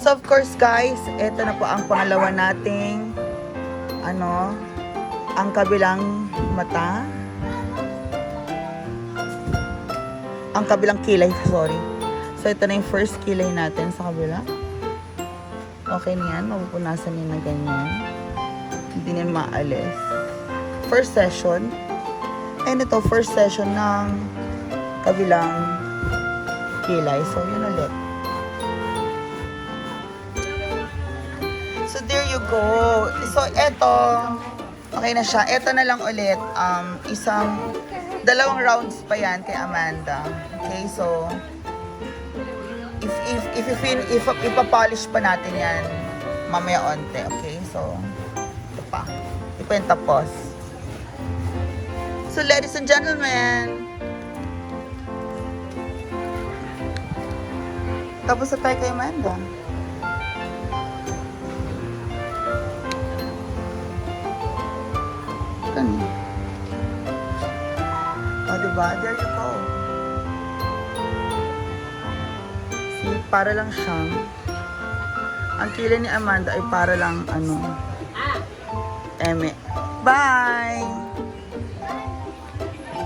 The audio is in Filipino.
So of course guys, ito na po ang pangalawa nating ano, ang kabilang mata. Ang kabilang kilay, sorry. So ito na yung first kilay natin sa kabila. Okay na yan, mapupunasan niya na ganyan. Hindi niya maalis. First session. And ito, first session ng kabilang kilay. So yun ulit. So there you go. So eto, okay na siya. Eto na lang ulit, um, isang, dalawang rounds pa yan kay Amanda. Okay, so, if, if, if, if, if, if, ipapolish pa natin yan, mamaya onte, okay? So, ito pa. Ito yung tapos. So, ladies and gentlemen, tapos na tayo kay Amanda. Ganun. O, diba? There you go. See, para lang siyang, ang kilay ni Amanda ay para lang, ano, eme. Bye!